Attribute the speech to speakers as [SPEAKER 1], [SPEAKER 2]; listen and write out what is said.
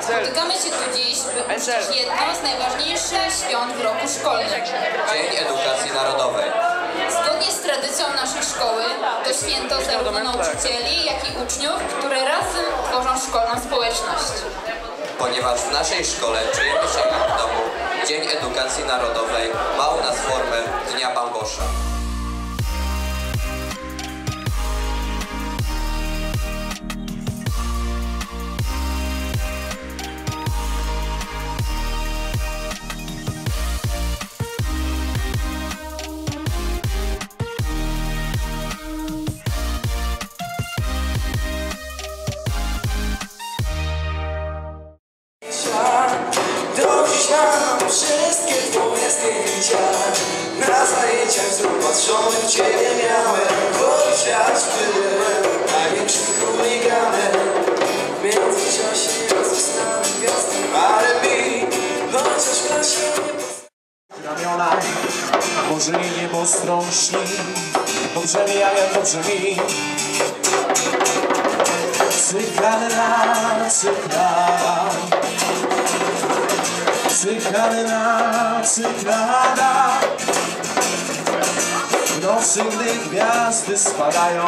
[SPEAKER 1] Spotykamy się tu dziś, by uczcić jedno z najważniejszych świąt w roku szkolnym.
[SPEAKER 2] Dzień Edukacji Narodowej.
[SPEAKER 1] Zgodnie z tradycją naszej szkoły to święto zarówno nauczycieli, jak i uczniów, które razem tworzą szkolną społeczność.
[SPEAKER 2] Ponieważ w naszej szkole czujemy się jak w domu, Dzień Edukacji Narodowej ma u nas formę Dnia Bambosza.
[SPEAKER 3] Zdjęcia Na zajęciach znów patrzony w ciebie miałem Chociaż byłem największym chuliganem W międzyczasie ja zostałem gwiazdą R&B Chociaż w klasie
[SPEAKER 4] ramiona Może i niebo strąśni. Dobrze mi, a dobrze mi. Cykanna, cyklada Cykanna, cyklada W nocy, gdy gwiazdy spadają